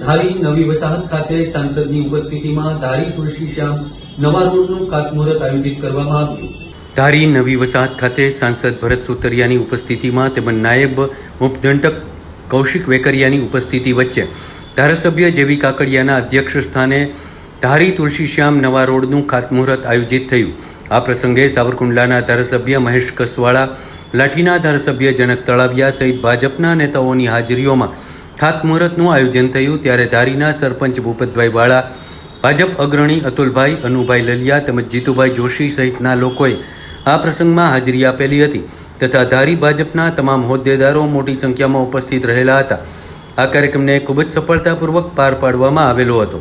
ધારી નવી વસાહત ખાતે સાંસદની ઉપસ્થિતિમાં ધારી તુલસીશ્યામ નવા રોડનું ખાતમુહૂર્ત આયોજિત કરવામાં આવ્યું. ધારી નવી વસાહત ખાતે સાંસદ ભરત સુતરિયાની ઉપસ્થિતિમાં તેમજ નાયબ ઉપદંડક કૌશિક વેકરિયાની ઉપસ્થિતિ વચ્ચે ધારાસભ્ય જેવી કાકડિયાના અધ્યક્ષ સ્થાને ધારી તુલસી શ્યામ નવા રોડનું ખાતમુહૂર્ત આયોજિત થયું. આ પ્રસંગે સાવરકુંડલાના ધારાસભ્ય મહેશ કસવાળા, લાઠીના ધારાસભ્ય જનક તળાવિયા સહિત ભાજપના નેતાઓની હાજરીઓમાં ખાતમુહૂર્તનું આયોજન થયું ત્યારે ધારીના સરપંચ ભૂપતભાઈ વાળા, ભાજપ અગ્રણી અતુલભાઈ, અનુભાઈ લલિયા તેમજ જીતુભાઈ જોશી સહિતના લોકોએ આ પ્રસંગમાં હાજરી આપેલી હતી તથા ધારી ભાજપના તમામ હોદ્દેદારો મોટી સંખ્યામાં ઉપસ્થિત રહેલા હતા. આ કાર્યક્રમને ખૂબ જ સફળતાપૂર્વક પાર પાડવામાં આવેલો હતો.